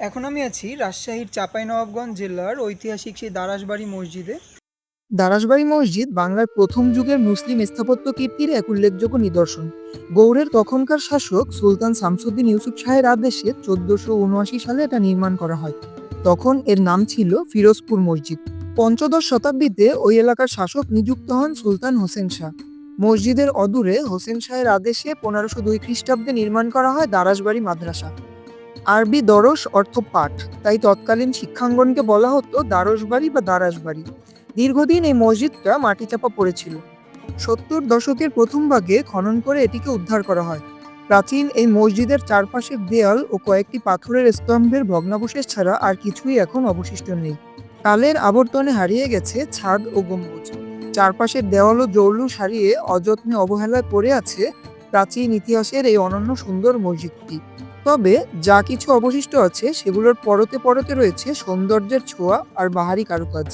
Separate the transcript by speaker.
Speaker 1: এখন আমি আছি রাজশাহীর চাঁপাইনবাবগঞ্জ জেলার ঐতিহাসিক সেই দারাসবাড়ি মসজিদে।
Speaker 2: দারাসবাড়ি মসজিদ বাংলার প্রথম যুগের মুসলিম স্থাপত্য কীর্তির এক উল্লেখযোগ্য নিদর্শন। গৌড়ের তখনকার শাসক সুলতান শামসুদ্দিন ইউসুফ শাহের আদেশে চোদ্দশো উনআশি সালে এটা নির্মাণ করা হয়। তখন এর নাম ছিল ফিরোজপুর মসজিদ। পঞ্চদশ শতাব্দীতে ওই এলাকার শাসক নিযুক্ত হন সুলতান হোসেন শাহ। মসজিদের অদূরে হোসেন শাহের আদেশে পনেরোশো দুই খ্রিস্টাব্দে নির্মাণ করা হয় দারাসবাড়ি মাদ্রাসা। আরবি দরস অর্থ পাঠ। তাই তৎকালীন শিক্ষাঙ্গনকে বলা হতো দারসবাড়ি বা দারাসবাড়ি দীর্ঘদিন এই মসজিদটা মাটিচাপা পড়েছিল। সত্তর দশকের প্রথম ভাগে খনন করে এটিকে উদ্ধার করা হয়। প্রাচীন এই মসজিদের চারপাশের দেয়াল ও কয়েকটি পাথরের স্তম্ভের ভগ্নাবশেষ ছাড়া আর কিছুই এখন অবশিষ্ট নেই। কালের আবর্তনে হারিয়ে গেছে ছাদ ও গম্বুজ। চারপাশের দেওয়াল ও জৌলু সারিয়ে অযত্নে অবহেলায় পড়ে আছে প্রাচীন ইতিহাসের এই অনন্য সুন্দর মসজিদটি। তবে যা কিছু অবশিষ্ট আছে সেগুলোর পরতে পরতে রয়েছে সৌন্দর্যের ছোঁয়া আর বাহারি কারুকাজ।